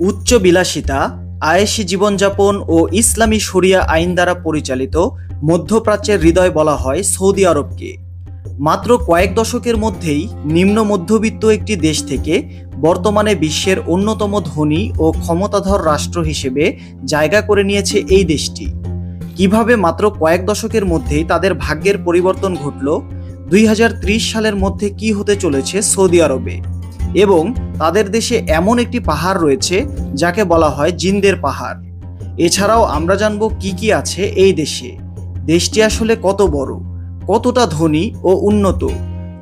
উচ্চ বিলাসিতা আয়েসি জীবনযাপন ও ইসলামী শরিয়া আইন দ্বারা পরিচালিত মধ্যপ্রাচ্যের হৃদয় বলা হয় সৌদি আরবকে। মাত্র কয়েক দশকের মধ্যেই নিম্ন মধ্যবিত্ত একটি দেশ থেকে বর্তমানে বিশ্বের অন্যতম ধনী ও ক্ষমতাধর রাষ্ট্র হিসেবে জায়গা করে নিয়েছে এই দেশটি। কীভাবে মাত্র কয়েক দশকের মধ্যেই তাদের ভাগ্যের পরিবর্তন ঘটল, দুই হাজার ত্রিশ সালের মধ্যে কি হতে চলেছে সৌদি আরবে? এবং তাদের দেশে এমন একটি পাহাড় রয়েছে যাকে বলা হয় জিন্দের পাহাড়। এছাড়াও আমরা জানব কি কি আছে এই দেশে। দেশটি আসলে কত বড়, কতটা ধনী ও উন্নত?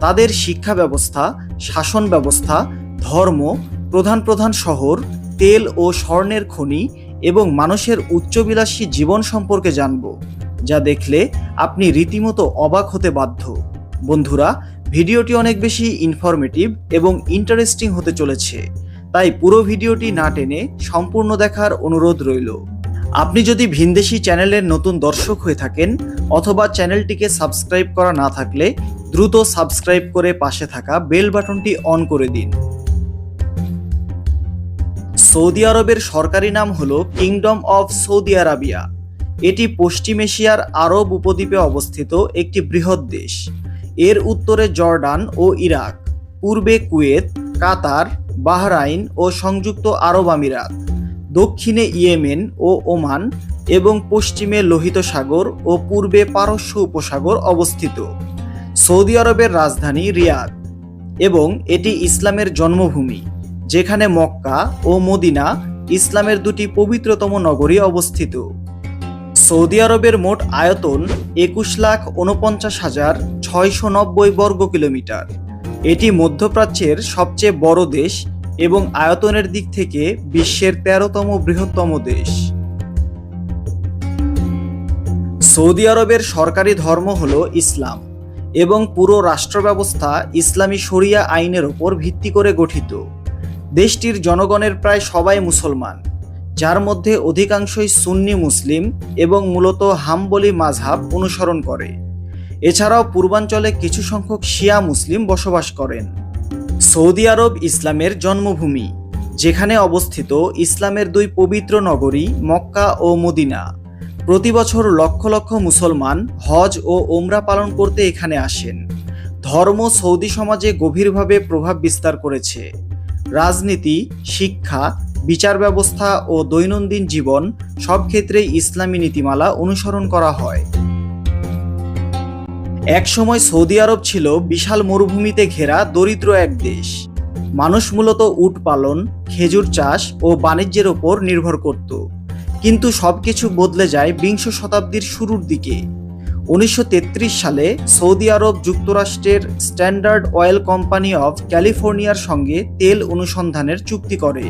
তাদের শিক্ষা ব্যবস্থা, শাসন ব্যবস্থা, ধর্ম, প্রধান প্রধান শহর, তেল ও স্বর্ণের খনি এবং মানুষের উচ্চবিলাসী জীবন সম্পর্কে জানব, যা দেখলে আপনি রীতিমতো অবাক হতে বাধ্য। বন্ধুরা ভিডিওটি অনেক বেশি ইনফরমেটিভ এবং ইন্টারেস্টিং হতে চলেছে, তাই পুরো ভিডিওটি না টেনে সম্পূর্ণ দেখার অনুরোধ রইল। আপনি যদি ভিনদেশি চ্যানেলের নতুন দর্শক হয়ে থাকেন অথবা চ্যানেলটিকে সাবস্ক্রাইব করা না থাকলে দ্রুত সাবস্ক্রাইব করে পাশে থাকা বেল বাটনটি অন করে দিন। সৌদি আরবের সরকারি নাম হল কিংডম অফ সৌদি আরাবিয়া এটি পশ্চিম এশিয়ার আরব উপদ্বীপে অবস্থিত একটি বৃহৎ দেশ। এর উত্তরে জর্ডান ও ইরাক, পূর্বে কুয়েত, কাতার, বাহরাইন ও সংযুক্ত আরব আমিরাত, দক্ষিণে ইয়েমেন ও ওমান এবং পশ্চিমে লোহিত সাগর ও পূর্বে পারস্য উপসাগর অবস্থিত। সৌদি আরবের রাজধানী রিয়াদ এবং এটি ইসলামের জন্মভূমি, যেখানে মক্কা ও মদিনা ইসলামের দুটি পবিত্রতম নগরী অবস্থিত। সৌদি আরবের মোট আয়তন একুশ লাখ উনপঞ্চাশ হাজার ছয়শো নব্বই বর্গ কিলোমিটার। এটি মধ্যপ্রাচ্যের সবচেয়ে বড় দেশ এবং আয়তনের দিক থেকে বিশ্বের তেরোতম বৃহত্তম দেশ। সৌদি আরবের সরকারি ধর্ম হল ইসলাম এবং পুরো রাষ্ট্র ব্যবস্থা ইসলামী শরিয়া আইনের ওপর ভিত্তি করে গঠিত। দেশটির জনগণের প্রায় সবাই মুসলমান। যার মধ্যে অধিকাংশই সুন্নি মুসলিম এবং মূলত হাম্বলি মাঝহাব অনুসরণ করে। এছাড়াও পূর্বাঞ্চলে কিছু সংখ্যক শিয়া মুসলিম বসবাস করেন। সৌদি আরব ইসলামের জন্মভূমি, যেখানে অবস্থিত ইসলামের দুই পবিত্র নগরী মক্কা ও মদিনা। প্রতি বছর লক্ষ লক্ষ মুসলমান হজ ও ওমরা পালন করতে এখানে আসেন। ধর্ম সৌদি সমাজে গভীরভাবে প্রভাব বিস্তার করেছে। রাজনীতি, শিক্ষা বিচার ব্যবস্থা ও দৈনন্দিন জীবন সব ক্ষেত্রেই ইসলামী নীতিমালা অনুসরণ করা হয়। একসময় সৌদি আরব ছিল বিশাল মরুভূমিতে ঘেরা দরিদ্র এক দেশ। মানুষ মূলত উট পালন, খেজুর চাষ ও বাণিজ্যের ওপর নির্ভর করত। কিন্তু সবকিছু বদলে যায় বিংশ শতাব্দীর শুরুর দিকে। উনিশশো তেত্রিশ সালে সৌদি আরব যুক্তরাষ্ট্রের স্ট্যান্ডার্ড অয়েল কোম্পানি অফ ক্যালিফোর্নিয়ার সঙ্গে তেল অনুসন্ধানের চুক্তি করে।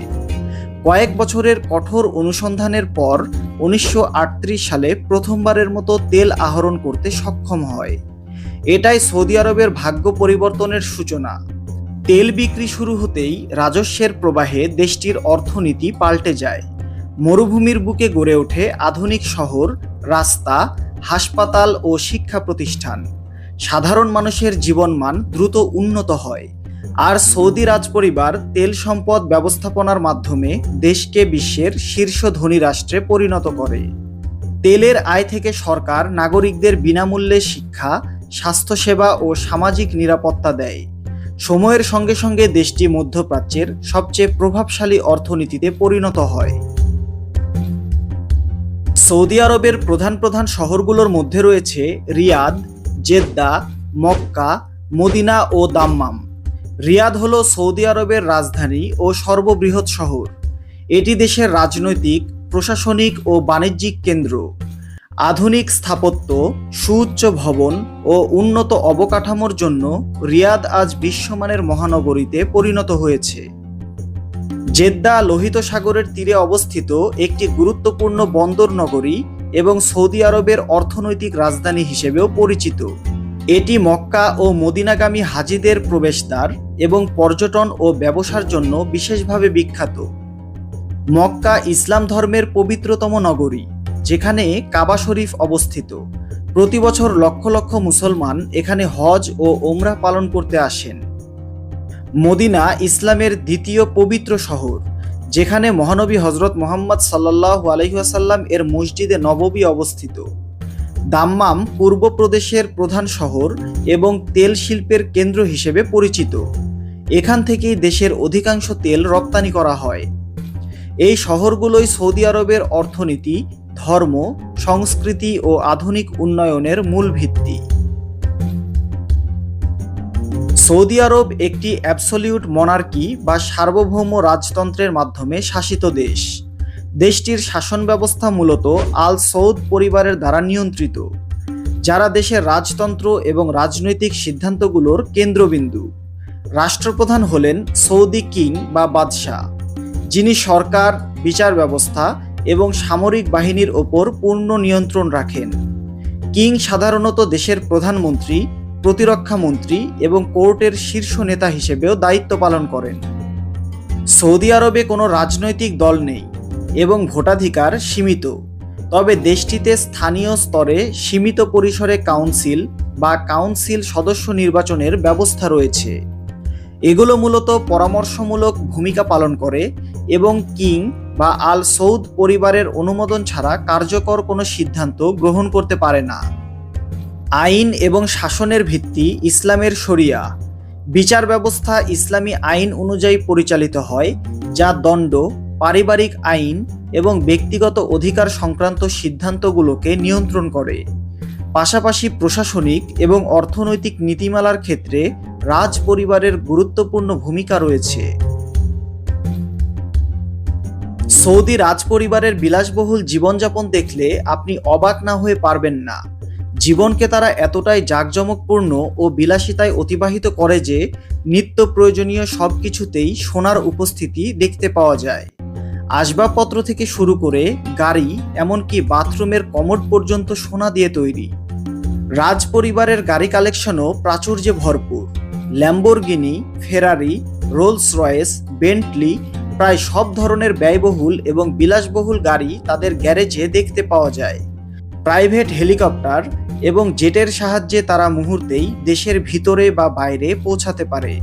কয়েক বছরের কঠোর অনুসন্ধানের পর উনিশশো আটত্রিশ সালে প্রথমবারের মতো তেল আহরণ করতে সক্ষম হয়। এটাই সৌদি আরবের ভাগ্য পরিবর্তনের সূচনা। তেল বিক্রি শুরু হতেই রাজস্বের প্রবাহে দেশটির অর্থনীতি পাল্টে যায়। মরুভূমির বুকে গড়ে ওঠে আধুনিক শহর, রাস্তা, হাসপাতাল ও শিক্ষা প্রতিষ্ঠান। সাধারণ মানুষের জীবনমান দ্রুত উন্নত হয়। আর সৌদি রাজপরিবার তেল সম্পদ ব্যবস্থাপনার মাধ্যমে দেশকে বিশ্বের শীর্ষ ধনী রাষ্ট্রে পরিণত করে। তেলের আয় থেকে সরকার নাগরিকদের বিনামূল্যে শিক্ষা, স্বাস্থ্যসেবা ও সামাজিক নিরাপত্তা দেয়। সময়ের সঙ্গে সঙ্গে দেশটি মধ্যপ্রাচ্যের সবচেয়ে প্রভাবশালী অর্থনীতিতে পরিণত হয়। সৌদি আরবের প্রধান প্রধান শহরগুলোর মধ্যে রয়েছে রিয়াদ, জেদ্দা, মক্কা, মদিনা ও দাম্মাম। রিয়াদ হল সৌদি আরবের রাজধানী ও সর্ববৃহৎ শহর। এটি দেশের রাজনৈতিক, প্রশাসনিক ও বাণিজ্যিক কেন্দ্র। আধুনিক স্থাপত্য, সুউচ্চ ভবন ও উন্নত অবকাঠামোর জন্য রিয়াদ আজ বিশ্বমানের মহানগরীতে পরিণত হয়েছে। জেদ্দা লোহিত সাগরের তীরে অবস্থিত একটি গুরুত্বপূর্ণ বন্দর নগরী এবং সৌদি আরবের অর্থনৈতিক রাজধানী হিসেবেও পরিচিত। এটি মক্কা ও মদিনাগামী হাজিদের প্রবেশদ্বার এবং পর্যটন ও ব্যবসার জন্য বিশেষভাবে বিখ্যাত। মক্কা ইসলাম ধর্মের পবিত্রতম নগরী, যেখানে কাবা শরীফ অবস্থিত। প্রতি বছর লক্ষ লক্ষ মুসলমান এখানে হজ ও ওমরা পালন করতে আসেন। মদিনা ইসলামের দ্বিতীয় পবিত্র শহর, যেখানে মহানবী হজরত মোহাম্মদ সাল্লাহ আলহিহাসাল্লাম এর মসজিদে নববী অবস্থিত। দাম্মাম পূর্ব প্রদেশের প্রধান শহর এবং তেল শিল্পের কেন্দ্র হিসেবে পরিচিত। এখান থেকেই দেশের অধিকাংশ তেল রপ্তানি করা হয়। এই শহরগুলোই সৌদি আরবের অর্থনীতি, ধর্ম, সংস্কৃতি ও আধুনিক উন্নয়নের মূল ভিত্তি। সৌদি আরব একটি অ্যাবসলিউট মনার্কি বা সার্বভৌম রাজতন্ত্রের মাধ্যমে শাসিত দেশ। দেশটির শাসন ব্যবস্থা মূলত আল সৌদ পরিবারের দ্বারা নিয়ন্ত্রিত, যারা দেশের রাজতন্ত্র এবং রাজনৈতিক সিদ্ধান্তগুলোর কেন্দ্রবিন্দু। রাষ্ট্রপ্রধান হলেন সৌদি কিং বা বাদশাহ, যিনি সরকার, বিচার ব্যবস্থা এবং সামরিক বাহিনীর ওপর পূর্ণ নিয়ন্ত্রণ রাখেন। কিং সাধারণত দেশের প্রধানমন্ত্রী, প্রতিরক্ষা মন্ত্রী এবং কোর্টের শীর্ষ নেতা হিসেবেও দায়িত্ব পালন করেন। সৌদি আরবে কোনো রাজনৈতিক দল নেই। এবং ভোটাধিকার সীমিত। তবে দেশটিতে স্থানীয় স্তরে সীমিত পরিসরে কাউন্সিল বা কাউন্সিল সদস্য নির্বাচনের ব্যবস্থা রয়েছে। এগুলো মূলত পরামর্শমূলক ভূমিকা পালন করে এবং কিং বা আল সৌদ পরিবারের অনুমোদন ছাড়া কার্যকর কোনো সিদ্ধান্ত গ্রহণ করতে পারে না। আইন এবং শাসনের ভিত্তি ইসলামের শরিয়া। বিচার ব্যবস্থা ইসলামী আইন অনুযায়ী পরিচালিত হয়, যা দণ্ড পারিবারিক আইন এবং ব্যক্তিগত অধিকার সংক্রান্ত সিদ্ধান্তগুলোকে নিয়ন্ত্রণ করে। পাশাপাশি প্রশাসনিক এবং অর্থনৈতিক নীতিমালার ক্ষেত্রে রাজ পরিবারের গুরুত্বপূর্ণ ভূমিকা রয়েছে। সৌদি রাজ পরিবারের বিলাসবহুল জীবনযাপন দেখলে আপনি অবাক না হয়ে পারবেন না। জীবনকে তারা এতটাই জাঁকজমকপূর্ণ ও বিলাসিতায় অতিবাহিত করে যে, নিত্য প্রয়োজনীয় সব কিছুতেই সোনার উপস্থিতি দেখতে পাওয়া যায়। আসবাবপত্র থেকে শুরু করে গাড়ি, এমনকি বাথরুমের কমোড পর্যন্ত সোনা দিয়ে তৈরি। রাজ পরিবারের গাড়ি কালেকশনও প্রাচুর্যে ভরপুর। Lamborghini Ferrari Rolls Royce Bentley প্রায় সব ধরনের ব্যয়বহুল এবং বিলাসবহুল গাড়ি তাদের গ্যারেজে দেখতে পাওয়া যায়। প্রাইভেট হেলিকপ্টার এবং জেটের সাহায্যে তারা মুহূর্তেই দেশের ভিতরে বা বাইরে পৌঁছাতে পারে।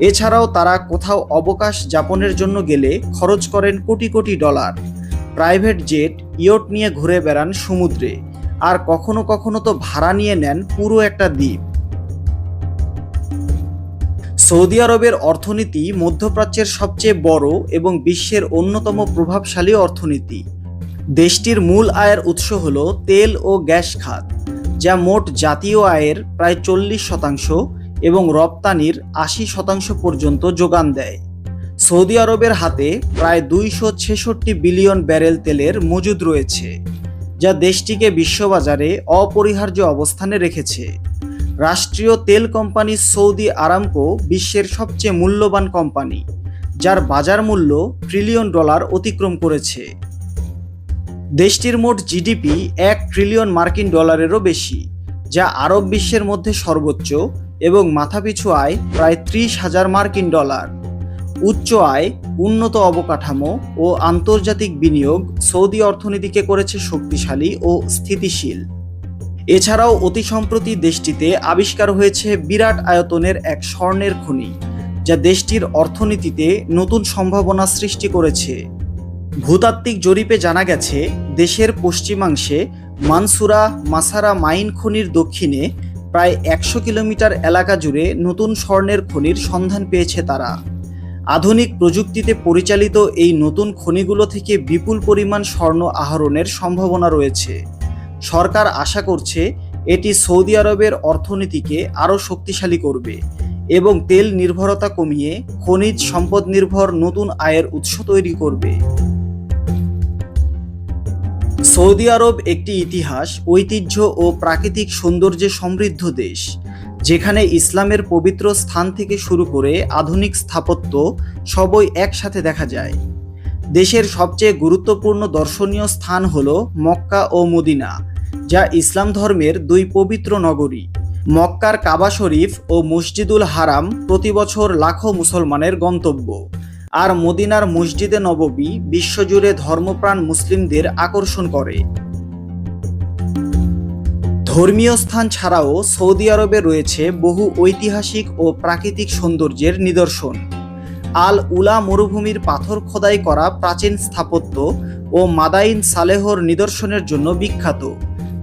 এছাড়াও তারা কোথাও অবকাশ যাপনের জন্য গেলে খরচ করেন crore crore dollar. Private jet yacht নিয়ে ঘুরে বেড়ান সমুদ্রে। আর কখনো কখনো তো ভাড়া নিয়ে নেন পুরো একটা দ্বীপ। সৌদি আরবের অর্থনীতি মধ্যপ্রাচ্যের সবচেয়ে বড় এবং বিশ্বের অন্যতম প্রভাবশালী অর্থনীতি। দেশটির মূল আয়ের উৎস হল তেল ও গ্যাস খাত, যা মোট জাতীয় আয়ের প্রায় চল্লিশ শতাংশ। এবং রপ্তানির আশি শতাংশ পর্যন্ত যোগান দেয়। সৌদি আরবের হাতে প্রায় দুইশো ছেষট্টি বিলিয়ন ব্যারেল তেলের মজুদ রয়েছে, যা দেশটিকে বিশ্ববাজারে অপরিহার্য অবস্থানে রেখেছে। রাষ্ট্রীয় তেল কোম্পানি সৌদি আরামকো বিশ্বের সবচেয়ে মূল্যবান কোম্পানি, যার বাজার মূল্য ট্রিলিয়ন ডলার অতিক্রম করেছে। দেশটির মোট জিডিপি এক ট্রিলিয়ন মার্কিন ডলারেরও বেশি, যা আরব বিশ্বের মধ্যে সর্বোচ্চ এবং মাথাপিছু আয় প্রায় ত্রিশ হাজার মার্কিন ডলার। উচ্চ আয়, উন্নত অবকাঠামো ও আন্তর্জাতিক বিনিয়োগ সৌদি অর্থনীতিকে করেছে শক্তিশালী ও স্থিতিশীল। এছাড়াও অতি সম্প্রতি দেশটিতে আবিষ্কার হয়েছে বিরাট আয়তনের এক স্বর্ণের খনি, যা দেশটির অর্থনীতিতে নতুন সম্ভাবনা সৃষ্টি করেছে। ভূতাত্ত্বিক জরিপে জানা গেছে, দেশের পশ্চিমাংশে মানসুরা মাসারা মাইন খনির দক্ষিণে প্রায় একশো কিলোমিটার এলাকা জুড়ে নতুন স্বর্ণের খনির সন্ধান পেয়েছে তারা। আধুনিক প্রযুক্তিতে পরিচালিত এই নতুন খনিগুলো থেকে বিপুল পরিমাণ স্বর্ণ আহরণের সম্ভাবনা রয়েছে। সরকার আশা করছে এটি সৌদি আরবের অর্থনীতিকে আরও শক্তিশালী করবে এবং তেল নির্ভরতা কমিয়ে খনিজ সম্পদ নির্ভর নতুন আয়ের উৎস তৈরি করবে। সৌদি আরব একটি ইতিহাস, ঐতিহ্য ও প্রাকৃতিক সৌন্দর্যে সমৃদ্ধ দেশ, যেখানে ইসলামের পবিত্র স্থান থেকে শুরু করে আধুনিক স্থাপত্য সবই একসাথে দেখা যায়। দেশের সবচেয়ে গুরুত্বপূর্ণ দর্শনীয় স্থান হল মক্কা ও মদিনা, যা ইসলাম ধর্মের দুই পবিত্র নগরী। মক্কার কাবা শরীফ ও মসজিদুল হারাম প্রতি বছর লাখো মুসলমানের গন্তব্য। আর মদিনার মসজিদে নববী বিশ্বজুড়ে ধর্মপ্রাণ মুসলিমদের আকর্ষণ করে। ধর্মীয় স্থান ছাড়াও সৌদি আরবে রয়েছে বহু ঐতিহাসিক ও প্রাকৃতিক সৌন্দর্যের নিদর্শন। আল উলা মরুভূমির পাথর খোদাই করা প্রাচীন স্থাপত্য ও মাদাইন সালেহর নিদর্শনের জন্য বিখ্যাত,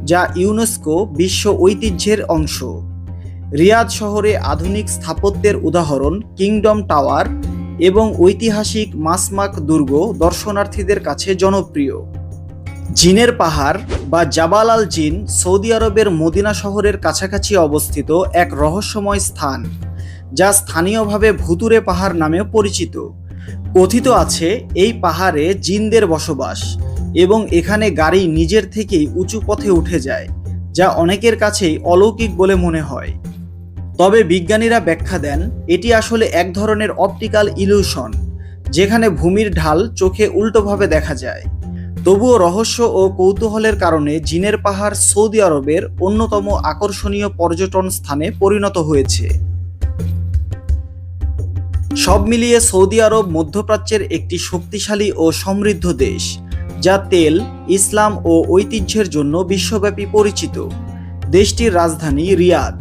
যা ইউনেস্কো বিশ্ব ঐতিহ্যের অংশ। রিয়াদ শহরে আধুনিক স্থাপত্যের উদাহরণ কিংডম টাওয়ার এবং ঐতিহাসিক মাসমাক দুর্গ দর্শনার্থীদের কাছে জনপ্রিয়। জিনের পাহাড় বা জাবাল আল জিন সৌদি আরবের মদিনা শহরের কাছাকাছি অবস্থিত এক রহস্যময় স্থান, যা স্থানীয়ভাবে ভুতুরে পাহাড় নামেও পরিচিত। কথিত আছে, এই পাহাড়ে জিনদের বসবাস এবং এখানে গাড়ি নিজের থেকেই উঁচু পথে উঠে যায়, যা অনেকের কাছেই অলৌকিক বলে মনে হয়। তবে বিজ্ঞানীরা ব্যাখ্যা দেন, এটি আসলে এক ধরনের অপটিক্যাল ইলিউশন, যেখানে ভূমির ঢাল চোখে উল্টোভাবে দেখা যায়। তবুও রহস্য ও কৌতূহলের কারণে জিনের পাহাড় সৌদি আরবের অন্যতম আকর্ষণীয় পর্যটন স্থানে পরিণত হয়েছে। সব মিলিয়ে সৌদি আরব মধ্যপ্রাচ্যের একটি শক্তিশালী ও সমৃদ্ধ দেশ, যা তেল, ইসলাম ও ঐতিহ্যের জন্য বিশ্বব্যাপী পরিচিত। দেশটির রাজধানী রিয়াদ।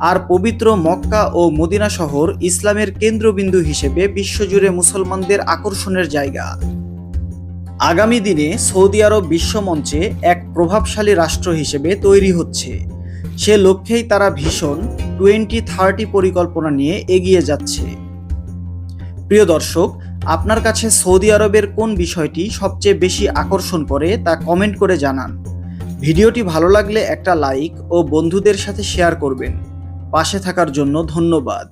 আর পবিত্র মক্কা ও মদিনা শহর ইসলামের কেন্দ্রবিন্দু হিসেবে বিশ্বজুড়ে মুসলমানদের আকর্ষণের জায়গা। আগামী দিনে সৌদি আরব বিশ্বমঞ্চে এক প্রভাবশালী রাষ্ট্র হিসেবে তৈরি হচ্ছে। সে লক্ষ্যেই তারা ভীষণ টোয়েন্টি থার্টি পরিকল্পনা নিয়ে এগিয়ে যাচ্ছে। প্রিয় দর্শক, আপনার কাছে সৌদি আরবের কোন বিষয়টি সবচেয়ে বেশি আকর্ষণ করে তা কমেন্ট করে জানান। ভিডিওটি ভালো লাগলে একটা লাইক ও বন্ধুদের সাথে শেয়ার করবেন। পাশে থাকার জন্য ধন্যবাদ।